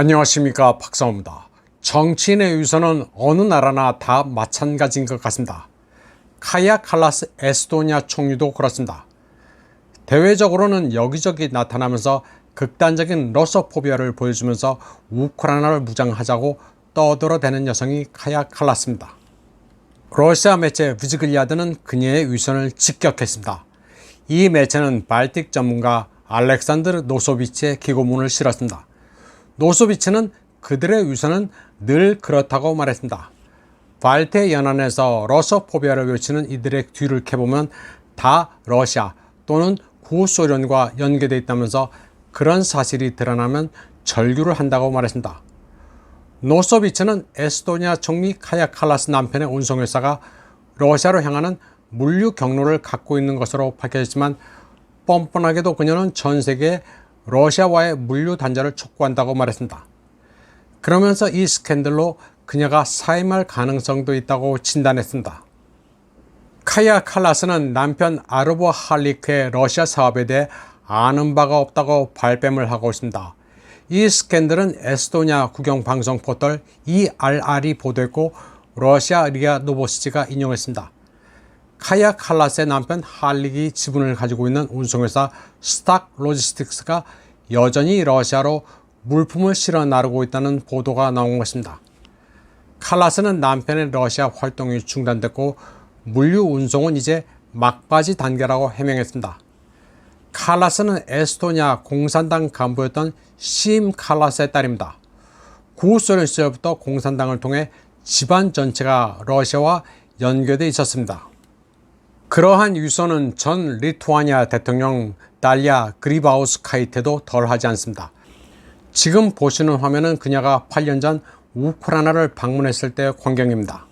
안녕하십니까 박사호입니다. 정치인의 위선은 어느 나라나 다 마찬가지인 것 같습니다. 카야 칼라스 에스토니아 총리도 그렇습니다. 대외적으로는 여기저기 나타나면서 극단적인 러서포비아를 보여주면서 우크라이나를 무장하자고 떠들어대는 여성이 카야 칼라스입니다. 러시아 매체 브즈글리아드는 그녀의 위선을 직격했습니다. 이 매체는 발틱 전문가 알렉산드르 노소비치의 기고문을 실었습니다. 노소비치는 그들의 위선은 늘 그렇다고 말했습니다. 발트 연안에서 러서포비아를 외치는 이들의 뒤를 캐보면 다 러시아 또는 구소련과 연계되어 있다면서 그런 사실이 드러나면 절규를 한다고 말했습니다. 노소비치는 에스토니아 총리 카야 칼라스 남편의 운송회사가 러시아로 향하는 물류 경로를 갖고 있는 것으로 밝혀졌지만 뻔뻔하게도 그녀는 전 세계에 러시아와의 물류 단절을 촉구한다고 말했습니다. 그러면서 이 스캔들로 그녀가 사임할 가능성도 있다고 진단했습니다. 카야 칼라스는 남편 아르보 할리크의 러시아 사업에 대해 아는 바가 없다고 발뺌을 하고 있습니다. 이 스캔들은 에스토니아 국영 방송 포털 ERR이 보도했고 러시아 리아 노보시지가 인용했습니다. 카야 칼라스의 남편 할릭이 지분을 가지고 있는 운송회사 스탁 로지스틱스가 여전히 러시아로 물품을 실어 나르고 있다는 보도가 나온 것입니다. 칼라스는 남편의 러시아 활동이 중단됐고 물류 운송은 이제 막바지 단계라고 해명했습니다. 칼라스는 에스토니아 공산당 간부였던 심 칼라스의 딸입니다. 구소련 시절부터 공산당을 통해 집안 전체가 러시아와 연계되어 있었습니다. 그러한 유서는 전 리투아니아 대통령 달리아 그리바우스카이테도 덜하지 않습니다. 지금 보시는 화면은 그녀가 8년 전 우크라이나를 방문했을 때의 광경입니다.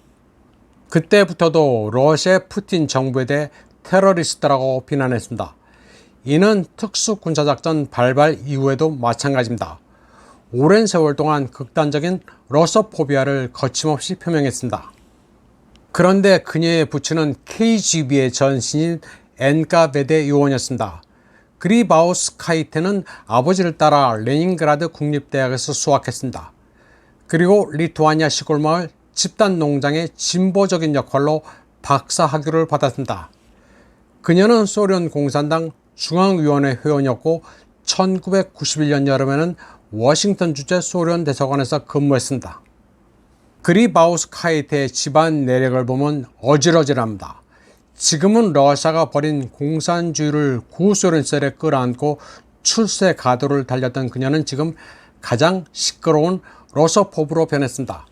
그때부터도 러시아 푸틴 정부에 대해 테러리스트라고 비난했습니다. 이는 특수군사작전 발발 이후에도 마찬가지입니다. 오랜 세월 동안 극단적인 러서포비아를 거침없이 표명했습니다. 그런데 그녀의 부친은 KGB의 전신인 엔카베데 요원이었습니다. 그리바우스카이테는 아버지를 따라 레닌그라드 국립대학에서 수학했습니다. 그리고 리투아니아 시골마을 집단 농장의 진보적인 역할로 박사 학위를 받았습니다. 그녀는 소련 공산당 중앙위원회 회원이었고 1991년 여름에는 워싱턴 주재 소련 대사관에서 근무했습니다. 그리바우스카이트의 집안 내력을 보면 어질어질합니다. 지금은 러시아가 벌인 공산주의를 구소련 셀에 끌어안고 출세 가도를 달렸던 그녀는 지금 가장 시끄러운 러서포브로 변했습니다.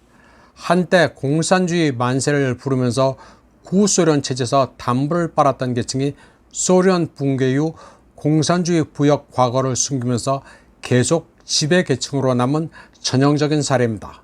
한때 공산주의 만세를 부르면서 구소련 체제에서 담불을 빨았던 계층이 소련 붕괴 이후 공산주의 부역 과거를 숨기면서 계속 지배 계층으로 남은 전형적인 사례입니다.